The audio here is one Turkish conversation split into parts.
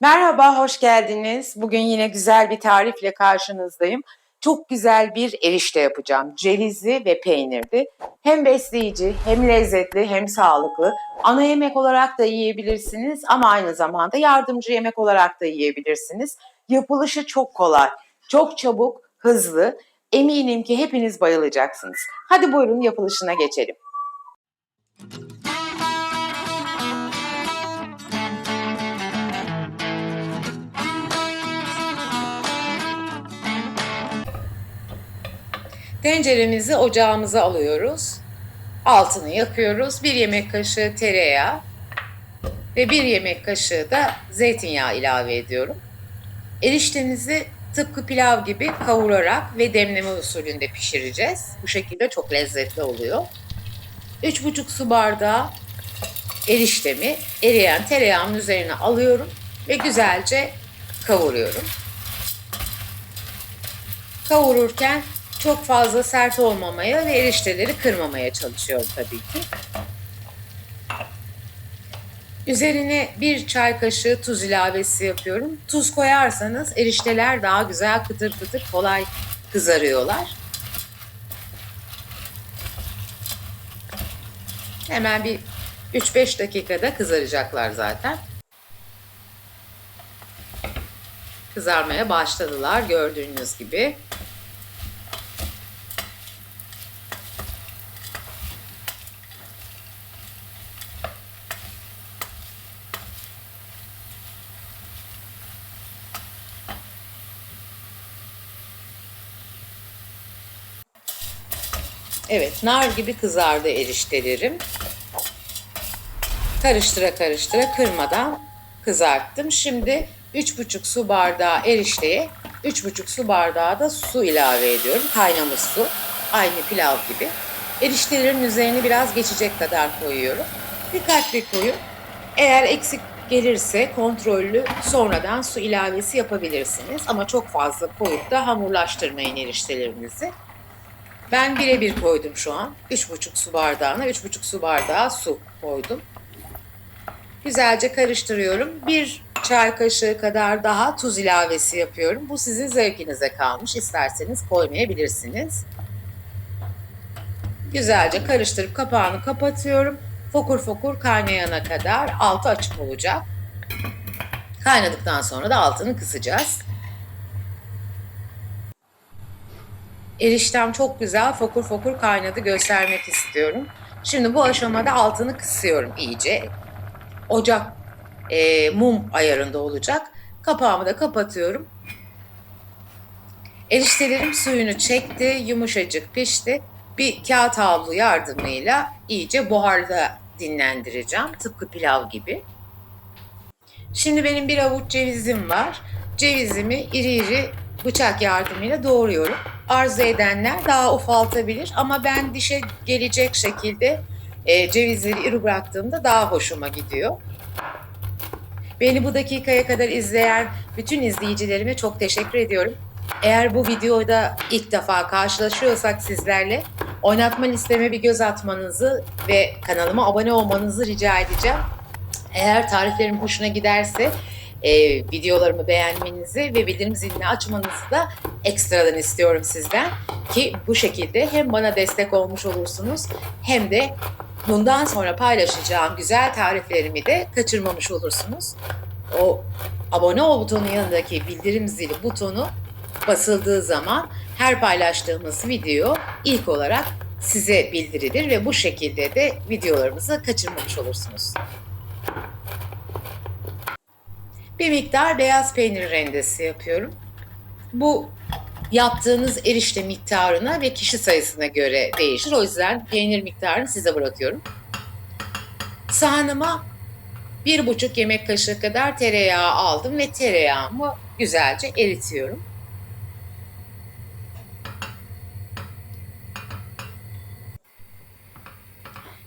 Merhaba, hoş geldiniz. Bugün yine güzel bir tarifle karşınızdayım. Çok güzel bir erişte yapacağım. Cevizli ve peynirli. Hem besleyici, hem lezzetli, hem sağlıklı. Ana yemek olarak da yiyebilirsiniz ama aynı zamanda yardımcı yemek olarak da yiyebilirsiniz. Yapılışı çok kolay, çok çabuk, hızlı. Eminim ki hepiniz bayılacaksınız. Hadi buyurun yapılışına geçelim. Tenceremizi ocağımıza alıyoruz. Altını yakıyoruz. Bir yemek kaşığı tereyağı ve bir yemek kaşığı da zeytinyağı ilave ediyorum. Eriştenizi tıpkı pilav gibi kavurarak ve demleme usulünde pişireceğiz. Bu şekilde çok lezzetli oluyor. 3,5 su bardağı eriştemi eriyen tereyağının üzerine alıyorum ve güzelce kavuruyorum. Kavururken çok fazla sert olmamaya ve erişteleri kırmamaya çalışıyorum tabii ki. Üzerine bir çay kaşığı tuz ilavesi yapıyorum. Tuz koyarsanız erişteler daha güzel kıtır kıtır kolay kızarıyorlar. Hemen bir 3-5 dakikada kızaracaklar zaten. Kızarmaya başladılar gördüğünüz gibi. Evet, nar gibi kızardı eriştelerim. Karıştıra karıştıra kırmadan kızarttım. Şimdi 3,5 su bardağı erişteye 3,5 su bardağı da su ilave ediyorum. Kaynamış su. Aynı pilav gibi. Eriştelerin üzerine biraz geçecek kadar koyuyorum. Dikkatli koyun. Eğer eksik gelirse kontrollü sonradan su ilavesi yapabilirsiniz. Ama çok fazla koyup da hamurlaştırmayın eriştelerinizi. Ben birebir koydum şu an. 3,5 su bardağına 3,5 su bardağı su koydum. Güzelce karıştırıyorum. Bir çay kaşığı kadar daha tuz ilavesi yapıyorum. Bu sizin zevkinize kalmış. İsterseniz koymayabilirsiniz. Güzelce karıştırıp kapağını kapatıyorum. Fokur fokur kaynayana kadar altı açık olacak. Kaynadıktan sonra da altını kısacağız. Eriştem çok güzel fokur fokur kaynadı göstermek istiyorum. Şimdi bu aşamada altını kısıyorum iyice. Ocak e, mum ayarında olacak. Kapağımı da kapatıyorum. Eriştelerim suyunu çekti, yumuşacık pişti. Bir kağıt havlu yardımıyla iyice buharda dinlendireceğim. Tıpkı pilav gibi. Şimdi benim bir avuç cevizim var. Cevizimi iri iri bıçak yardımıyla doğruyorum. Arzu edenler daha ufaltabilir ama ben dişe gelecek şekilde e, cevizleri iri bıraktığımda daha hoşuma gidiyor. Beni bu dakikaya kadar izleyen bütün izleyicilerime çok teşekkür ediyorum. Eğer bu videoda ilk defa karşılaşıyorsak sizlerle oynatma listeme bir göz atmanızı ve kanalıma abone olmanızı rica edeceğim. Eğer tariflerim hoşuna giderse e, videolarımı beğenmenizi ve bildirim zilini açmanızı da ekstradan istiyorum sizden. Ki bu şekilde hem bana destek olmuş olursunuz hem de bundan sonra paylaşacağım güzel tariflerimi de kaçırmamış olursunuz. O abone ol butonun yanındaki bildirim zili butonu basıldığı zaman her paylaştığımız video ilk olarak size bildirilir ve bu şekilde de videolarımızı kaçırmamış olursunuz. Bir miktar beyaz peynir rendesi yapıyorum. Bu yaptığınız erişte miktarına ve kişi sayısına göre değişir. O yüzden peynir miktarını size bırakıyorum. Sahanıma bir buçuk yemek kaşığı kadar tereyağı aldım ve tereyağımı güzelce eritiyorum.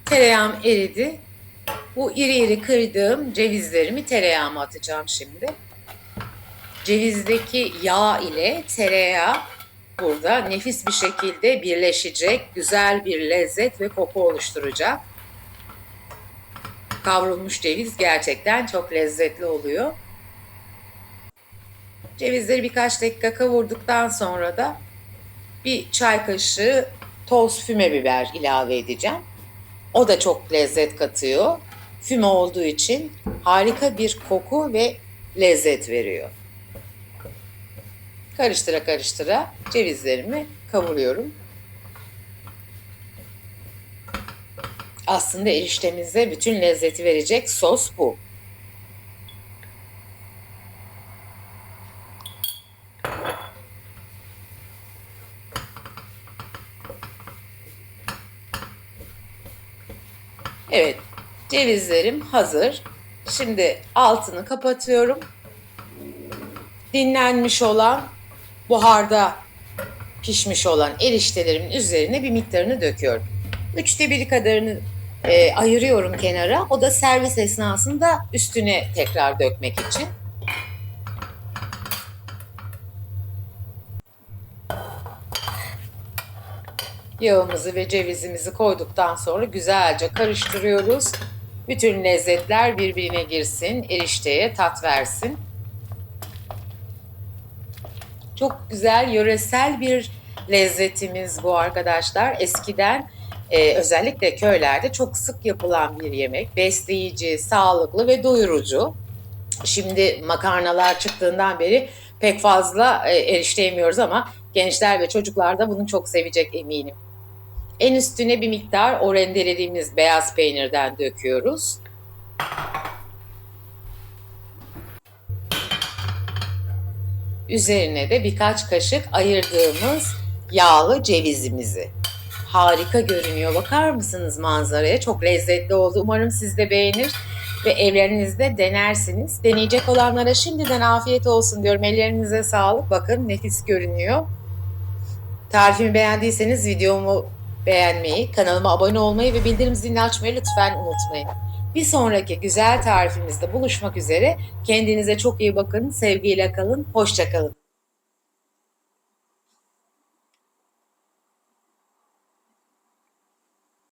Tereyağım eridi. Bu iri iri kırdığım cevizlerimi tereyağıma atacağım şimdi. Cevizdeki yağ ile tereyağı burada nefis bir şekilde birleşecek, güzel bir lezzet ve koku oluşturacak. Kavrulmuş ceviz gerçekten çok lezzetli oluyor. Cevizleri birkaç dakika kavurduktan sonra da bir çay kaşığı toz füme biber ilave edeceğim. O da çok lezzet katıyor. Füme olduğu için harika bir koku ve lezzet veriyor. Karıştıra karıştıra cevizlerimi kavuruyorum. Aslında eriştemize bütün lezzeti verecek sos bu. Evet, cevizlerim hazır. Şimdi altını kapatıyorum. Dinlenmiş olan, buharda pişmiş olan eriştelerimin üzerine bir miktarını döküyorum. Üçte biri kadarını e, ayırıyorum kenara. O da servis esnasında üstüne tekrar dökmek için. Yağımızı ve cevizimizi koyduktan sonra güzelce karıştırıyoruz. Bütün lezzetler birbirine girsin, erişteye tat versin. Çok güzel, yöresel bir lezzetimiz bu arkadaşlar. Eskiden e, özellikle köylerde çok sık yapılan bir yemek. Besleyici, sağlıklı ve doyurucu. Şimdi makarnalar çıktığından beri pek fazla e, erişte yemiyoruz ama gençler ve çocuklar da bunu çok sevecek eminim. En üstüne bir miktar o rendelediğimiz beyaz peynirden döküyoruz. Üzerine de birkaç kaşık ayırdığımız yağlı cevizimizi. Harika görünüyor. Bakar mısınız manzaraya? Çok lezzetli oldu. Umarım siz de beğenir ve evlerinizde denersiniz. Deneyecek olanlara şimdiden afiyet olsun diyorum. Ellerinize sağlık. Bakın nefis görünüyor. Tarifimi beğendiyseniz videomu beğenmeyi, kanalıma abone olmayı ve bildirim zilini açmayı lütfen unutmayın. Bir sonraki güzel tarifimizde buluşmak üzere. Kendinize çok iyi bakın, sevgiyle kalın, hoşça kalın.